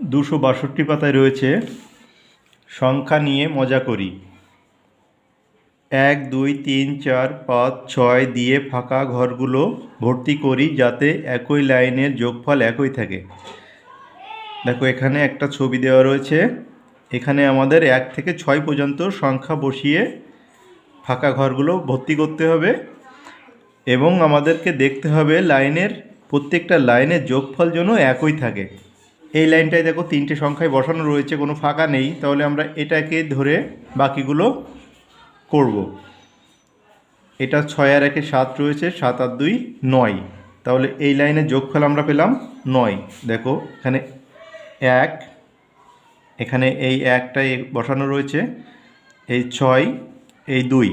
দুশো বাষট্টি পাতায় রয়েছে। সংখ্যা নিয়ে মজা করি। এক, দুই, তিন, চার, পাঁচ, ছয় দিয়ে ফাঁকা ঘরগুলো ভর্তি করি যাতে একই লাইনের যোগফল একই থাকে। দেখো, এখানে একটা ছবি দেওয়া রয়েছে। এখানে আমাদের এক থেকে ছয় পর্যন্ত সংখ্যা বসিয়ে ফাঁকা ঘরগুলো ভর্তি করতে হবে এবং আমাদেরকে দেখতে হবে লাইনের প্রত্যেকটা লাইনের যোগফল যেন একই থাকে। এই লাইনটায় দেখো তিনটে সংখ্যায় বসানো রয়েছে, কোনো ফাঁকা নেই। তাহলে আমরা এটাকে ধরে বাকিগুলো করব। এটা ছয় আর একে সাত রয়েছে, সাত আর দুই নয়। তাহলে এই লাইনের যোগফল আমরা পেলাম নয়। দেখো, এখানে এক, এখানে এই একটাই বসানো রয়েছে, এই ছয়, এই দুই।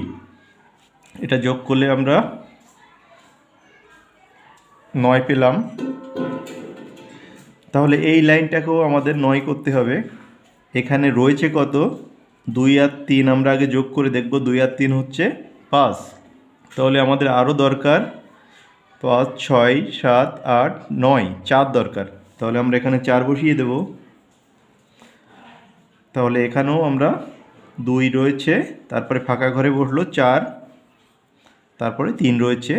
এটা যোগ করলে আমরা নয় পেলাম। তাহলে এই লাইনটাকেও আমাদের নয় করতে হবে। এখানে রয়েছে কত? দুই আর তিন, আমরা আগে যোগ করে দেখব, দুই আর তিন হচ্ছে পাঁচ। তাহলে আমাদের আরও দরকার পাঁচ, ছয়, সাত, আট, নয়, চার দরকার। তাহলে আমরা এখানে চার বসিয়ে দেব। তাহলে এখানেও আমরা দুই রয়েছে, তারপরে ফাঁকা ঘরে বসল চার, তারপরে তিন রয়েছে,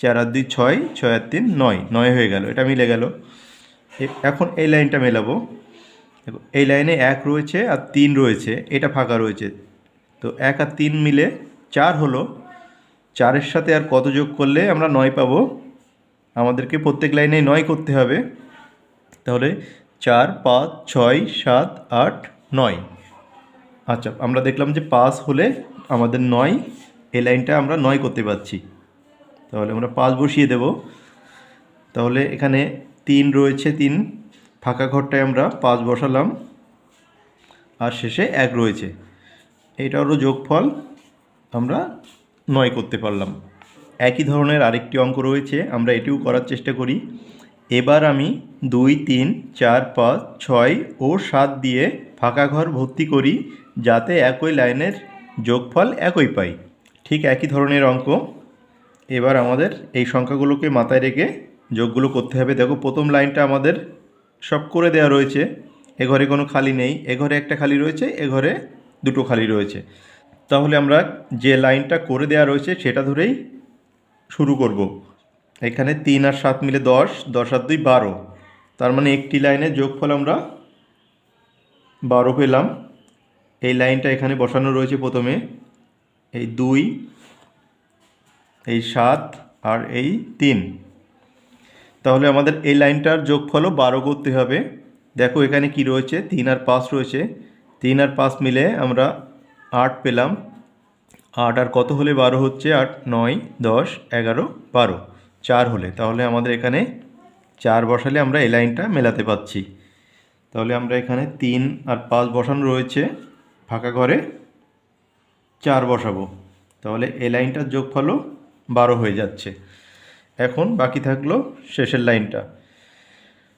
চার আর দুই ছয় ছয় আর তিন, নয়। নয় হয়ে গেল, এটা মিলে গেল। এখন এই লাইনটা মেলাবো। এই লাইনে এক রয়েছে আর তিন রয়েছে, এটা ফাঁকা রয়েছে। তো এক আর তিন মিলে চার হলো। চারের সাথে আর কত যোগ করলে আমরা নয় পাবো? আমাদেরকে প্রত্যেক লাইনে নয় করতে হবে। তাহলে চার, পাঁচ, ছয়, সাত, আট, নয়। আচ্ছা আমরা দেখলাম যে পাঁচ হলে আমাদের নয়, এই লাইনটা আমরা নয় করতে পারছি। তাহলে আমরা পাঁচ বসিয়ে দেব। তাহলে এখানে তিন রয়েছে, তিন। ফাঁকা ঘরটায় আমরা পাঁচ বসালাম। আর শেষে এক রয়েছে। এইটারও যোগফল। আমরা নয় করতে পারলাম। একই ধরনের আরেকটি অঙ্ক রয়েছে। আমরা এটিও করার চেষ্টা করি। এবার আমি দুই, তিন, চার, পাঁচ, ছয় ও সাত দিয়ে ফাঁকা ঘর ভর্তি করি, যাতে একই লাইনের যোগফল একই পাই। ঠিক একই ধরনের অঙ্ক। এবার আমাদের এই সংখ্যাগুলোকে মাথায় রেখে যোগগুলো করতে হবে। দেখো, প্রথম লাইনটা আমাদের সব করে দেওয়া রয়েছে। এ ঘরে কোনো খালি নেই। এ ঘরে একটা খালি রয়েছে, এ ঘরে দুটো খালি রয়েছে। তাহলে আমরা যে লাইনটা করে দেওয়া রয়েছে সেটা ধরেই শুরু করব। এখানে তিন আর সাত মিলে দশ দশ আর দুই বারো। তার মানে একটি লাইনের যোগফল আমরা বারো পেলাম। এই লাইনটা এখানে বসানো রয়েছে প্রথমে। এই দুই, এই সাত আর এই তিন। তাহলে আমাদের এই লাইনটার যোগফলও বারো করতে হবে। দেখো এখানে কি রয়েছে? তিন আর পাঁচ রয়েছে। তিন আর পাঁচ মিলে আমরা আট পেলাম। আট আর কত হলে বারো হচ্ছে? আট, নয়, দশ, এগারো, বারো। চার হলে। তাহলে আমাদের এখানে চার বসালে আমরা এই লাইনটা মেলাতে পাচ্ছি তাহলে আমরা এখানে তিন আর পাঁচ বসানো রয়েছে। ফাঁকা ঘরে চার বসাবো। তাহলে এই লাইনটার যোগফলও বারো হয়ে যাচ্ছে। এখন বাকি থাকল শেষের লাইনটা।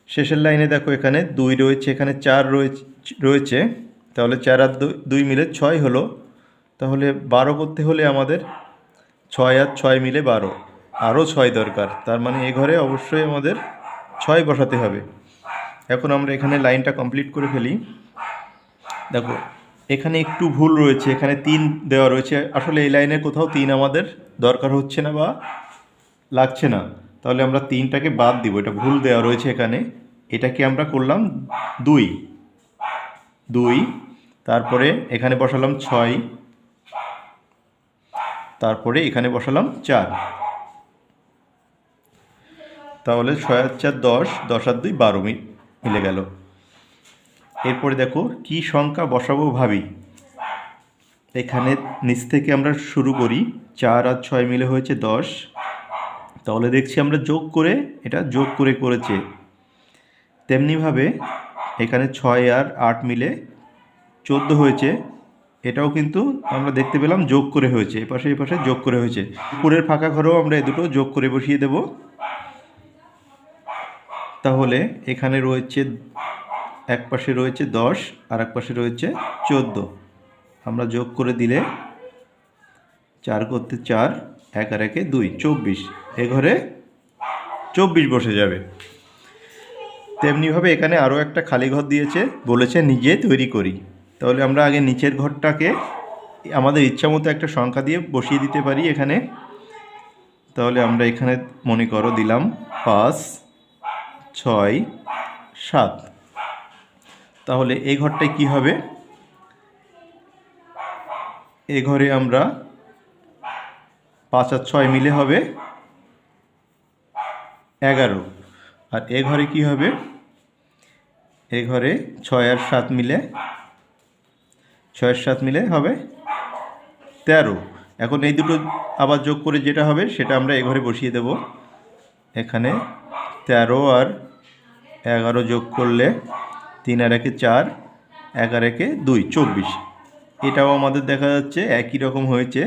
শেষের লাইনে দেখো এখানে দুই রয়েছে, এখানে চার রয়েছে রয়েছে। তাহলে চার আর দুই- মিলে ছয় হলো। তাহলে বারো করতে হলে আমাদের ছয় আর ছয় মিলে বারো। আরও ছয় দরকার। তার মানে এ ঘরে অবশ্যই আমাদের ছয় বসাতে হবে। এখন আমরা এখানে লাইনটা কমপ্লিট করে ফেলি। দেখো, এখানে একটু ভুল রয়েছে, এখানে তিন দেওয়া রয়েছে। আসলে এই লাইনে কোথাও তিন আমাদের দরকার হচ্ছে না বা লাগছে না। তাহলে আমরা তিনটাকে বাদ দিব। এটা ভুল দেওয়া রয়েছে এখানে। এটাকে আমরা করলাম দুই। দুই, তারপরে এখানে বসালাম ছয়। তারপরে এখানে বসালাম চার। তাহলে ছয় আর চার দশ দশ আর দুই বারো মিলে গেল। এরপরে দেখো কি সংখ্যা বসাবো ভাবি। এখানে নিচ থেকে আমরা শুরু করি। চার আর ছয় মিলে হয়েছে দশ। তাহলে দেখছি আমরা যোগ করে, এটা যোগ করে করেছে। তেমনিভাবে এখানে ছয় আর আট মিলে চোদ্দ হয়েছে। এটাও কিন্তু আমরা দেখতে পেলাম যোগ করে হয়েছে, এপাশে এপাশে যোগ করে হয়েছে। উপরের ফাঁকা ঘরেও আমরা এ দুটো যোগ করে বসিয়ে দেব। তাহলে এখানে রয়েছে, এক পাশে রয়েছে দশ, আর এক পাশে রয়েছে চোদ্দ। আমরা যোগ করে দিলে চার করতে চার, এক আর একে দুই, চব্বিশ। এ ঘরে চব্বিশ বসে যাবে। তেমনিভাবে এখানে আরও একটা খালি ঘর দিয়েছে, বলেছে নিজে তৈরি করি। তাহলে আমরা আগে নিচের ঘরটাকে আমাদের ইচ্ছা মতো একটা সংখ্যা দিয়ে বসিয়ে দিতে পারি এখানে। তাহলে আমরা এখানে মনে করো দিলাম পাঁচ, ছয়, সাত। তাহলে এই ঘরটায় কি হবে? এ ঘরে আমরা পাঁচ আর ছয় মিলে হবে। এগারো। আর এ ঘরে কি হবে? এ ঘরে ছয় আর সাত মিলে, ছয় আর সাত মিলে হবে তেরো। এখন এই দুটো আবার যোগ করে যেটা হবে সেটা আমরা এ ঘরে বসিয়ে দেব। এখানে তেরো আর এগারো যোগ করলে তিন আর একে চার এগারো একে দুই, চব্বিশ। এটাও আমাদের দেখা যাচ্ছে একই রকম হয়েছে,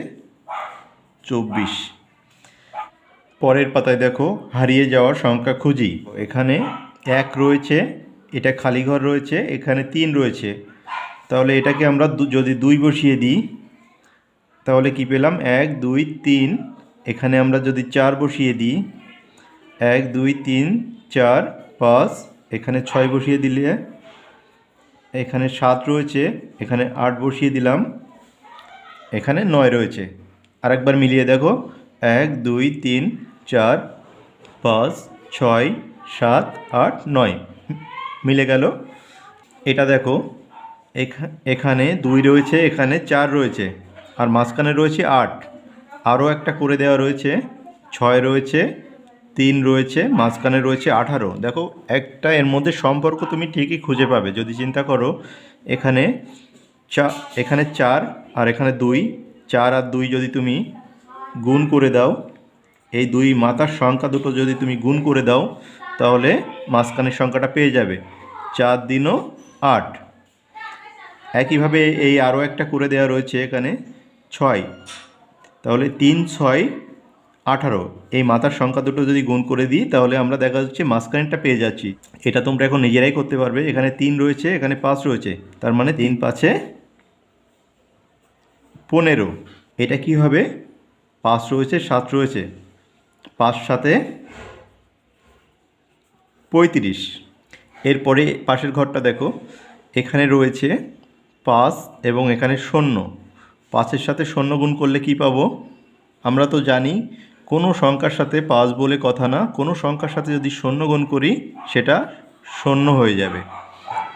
চব্বিশ। পরের পাতায় দেখো, হারিয়ে যাওয়ার সংখ্যা খুঁজি। এখানে এক রয়েছে, এটা খালি ঘর রয়েছে, এখানে তিন রয়েছে। তাহলে এটাকে আমরা যদি দুই বসিয়ে দিই, তাহলে কি পেলাম? এক, দুই, তিন। এখানে আমরা যদি চার বসিয়ে দিই, এক, দুই, তিন, চার, পাঁচ। এখানে ছয় বসিয়ে দিলে, এখানে সাত রয়েছে, এখানে আট বসিয়ে দিলাম, এখানে নয় রয়েছে। আরেকবার মিলিয়ে দেখো, এক, দুই, তিন চার, পাঁচ, ছয়, সাত, আট, নয়। মিলে গেল। এটা দেখো, এখা- এখানে দুই রয়েছে, এখানে চার রয়েছে, আর মাঝখানে রয়েছে আট। আরও একটা করে দেওয়া রয়েছে, ছয় রয়েছে, তিন রয়েছে, মাঝখানে রয়েছে আঠারো। দেখো, একটা এর মধ্যে সম্পর্ক তুমি ঠিকই খুঁজে পাবে। যদি চিন্তা করো, এখানে চা, এখানে চার আর এখানে দুই। চার আর দুই যদি তুমি গুণ করে দাও এই দুই মাতার সংখ্যা দুটো যদি তুমি গুণ করে দাও, তাহলে মাঝখানের সংখ্যাটা পেয়ে যাবে। চার দিনও আট। একইভাবে এই আরও একটা করে দেওয়া রয়েছে এখানে ছয়। তাহলে তিন, ছয়, আঠারো। এই মাথার সংখ্যা দুটো যদি গুণ করে দিই, তাহলে আমরা দেখা যাচ্ছে মাঝখানেরটা পেয়ে যাচ্ছি। এটা তোমরা এখন নিজেরাই করতে পারবে। এখানে তিন রয়েছে, এখানে পাঁচ রয়েছে। তার মানে তিন, পাঁচে পনেরো। এটা কি হবে? পাঁচ রয়েছে, সাত রয়েছে। পাঁচ সাথে পঁয়ত্রিশ। এরপরে পাশের ঘরটা দেখো, এখানে রয়েছে পাঁচ এবং এখানে শূন্য। পাঁচের সাথে শূন্য গুণ করলে কি পাবো? আমরা তো জানি কোনো সংখ্যার সাথে পাঁচ বলে কথা না, কোনো সংখ্যার সাথে যদি শূন্য গুণ করি, সেটা শূন্য হয়ে যাবে।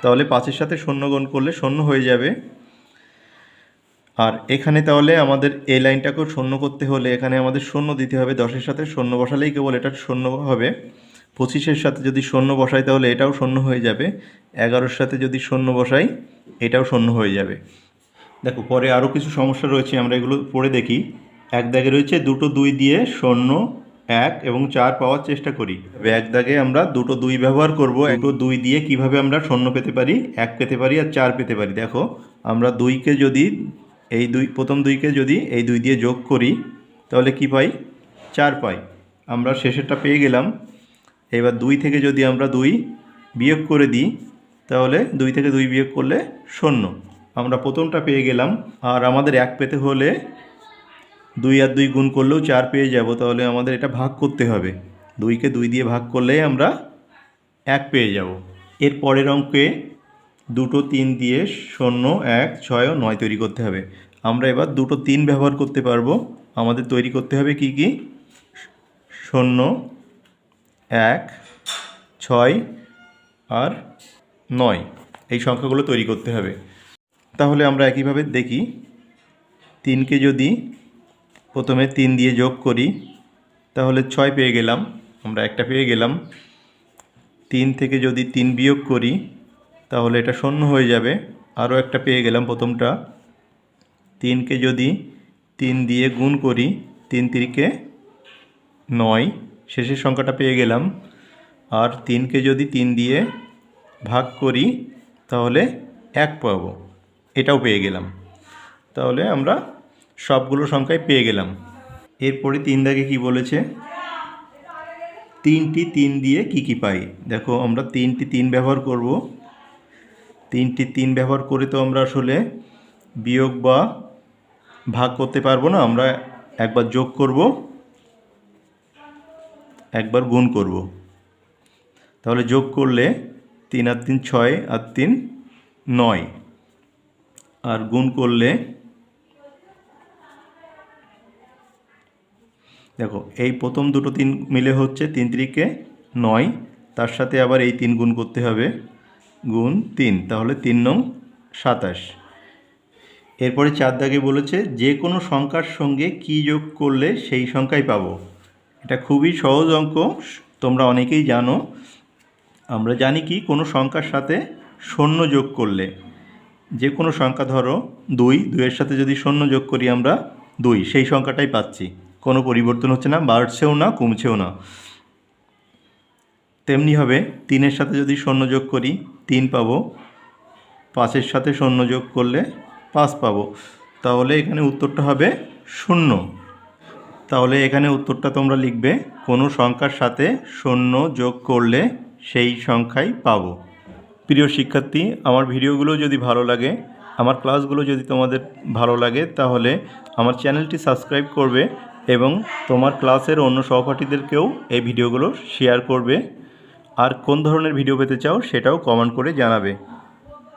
তাহলে পাঁচের সাথে শূন্য গুণ করলে শূন্য হয়ে যাবে। আর এখানে তাহলে আমাদের এই লাইনটাকেও শূন্য করতে হলে এখানে আমাদের শূন্য দিতে হবে, দশের সাথে শূন্য বসালেই কেবল এটা শূন্য হবে। পঁচিশের সাথে যদি শূন্য বসাই তাহলে এটাও শূন্য হয়ে যাবে। এগারোর সাথে যদি শূন্য বসাই, এটাও শূন্য হয়ে যাবে। দেখো, পরে আরও কিছু সমস্যা রয়েছে, আমরা এগুলো পড়ে দেখি। এক দাগে রয়েছে দুটো দুই দিয়ে শূন্য, এক এবং চার পাওয়ার চেষ্টা করি। এক দাগে আমরা দুটো দুই ব্যবহার করব। দুটো দুই দিয়ে কীভাবে আমরা শূন্য পেতে পারি? এক পেতে পারি আর চার পেতে পারি। দেখো, আমরা দুইকে যদি এই দুই, প্রথম দুইকে যদি এই দুই দিয়ে যোগ করি, তাহলে কি পাই? চার পাই। আমরা শেষেরটা পেয়ে গেলাম। এবার দুই থেকে যদি আমরা দুই বিয়োগ করে দিই, তাহলে দুই থেকে দুই বিয়োগ করলে শূন্য। আমরা প্রথমটা পেয়ে গেলাম। আর আমাদের এক পেতে হলে দুই আর দুই গুণ করলেও চার পেয়ে যাব। তাহলে আমাদের এটা ভাগ করতে হবে। দুইকে দুই দিয়ে ভাগ করলেই আমরা এক পেয়ে যাব। এর পরের অঙ্কে দুটো তিন দিয়ে শূন্য, এক, ছয় ও নয় তৈরি করতে হবে। আমরা এবার দুটো তিন ব্যবহার করতে পারব। আমাদের তৈরি করতে হবে কি কি? শূন্য, এক, ছয় আর নয়। এই সংখ্যাগুলো তৈরি করতে হবে। তাহলে আমরা একইভাবে দেখি। তিনকে যদি প্রথমে তিন দিয়ে যোগ করি, তাহলে ছয় পেয়ে গেলাম। আমরা একটা পেয়ে গেলাম। তিন থেকে যদি তিন বিয়োগ করি তাহলে এটা শূন্য হয়ে যাবে। আরও একটা পেয়ে গেলাম প্রথমটা। তিনকে যদি তিন দিয়ে গুণ করি, তিন তিরিকে নয়, শেষের সংখ্যাটা পেয়ে গেলাম। আর তিনকে যদি তিন দিয়ে ভাগ করি, তাহলে এক পাবো। এটাও পেয়ে গেলাম। তাহলে আমরা সবগুলো সংখ্যায় পেয়ে গেলাম। এরপরে তিন দাগে কি বলেছে? তিনটি তিন দিয়ে কি কি পাই? দেখো, আমরা তিনটি তিন ব্যবহার করব। তিনটি তিন ব্যবহার করে তো আমরা আসলে বিয়োগ বা ভাগ করতে পারব না, আমরা একবার যোগ করব, একবার গুণ করব। তাহলে যোগ করলে তিন আর তিন ছয় আর তিন নয়, আর গুণ করলে দেখো, এই প্রথম দুটো তিন মিলে হচ্ছে তিন তিরিকে নয়, তার সাথে আবার এই তিন গুণ করতে হবে। গুণ তিন, তাহলে তিন নং সাতাশ। এরপরে চার দাগে বলেছে, যে কোনো সংখ্যার সঙ্গে কী যোগ করলে সেই সংখ্যাই পাবো? এটা খুবই সহজ অঙ্ক, তোমরা অনেকেই জানো। আমরা জানি কি, কোনো সংখ্যার সাথে শূন্য যোগ করলে, যে কোনো সংখ্যা ধরো দুই, দুইয়ের সাথে যদি শূন্য যোগ করি আমরা দুই, সেই সংখ্যাটাই পাচ্ছি। কোনো পরিবর্তন হচ্ছে না, বাড়ছেও না, কমছেও না। তেমনি হবে, তিনের সাথে যদি শূন্য যোগ করি, তিন পাবো। পাঁচের সাথে শূন্য যোগ করলে পাঁচ পাবো। তাহলে এখানে উত্তরটা হবে শূন্য। তাহলে এখানে উত্তরটা তোমরা লিখবে, কোনো সংখ্যার সাথে শূন্য যোগ করলে সেই সংখ্যাই পাবো। প্রিয় শিক্ষার্থী, আমার ভিডিওগুলো যদি ভালো লাগে, আমার ক্লাসগুলো যদি তোমাদের ভালো লাগে, তাহলে আমার চ্যানেলটি সাবস্ক্রাইব করবে এবং তোমার ক্লাসের অন্য সহপাঠীদেরকেও এই ভিডিওগুলো শেয়ার করবে। আর কোন ধরনের ভিডিও পেতে চাও সেটাও কমেন্ট করে জানাবে।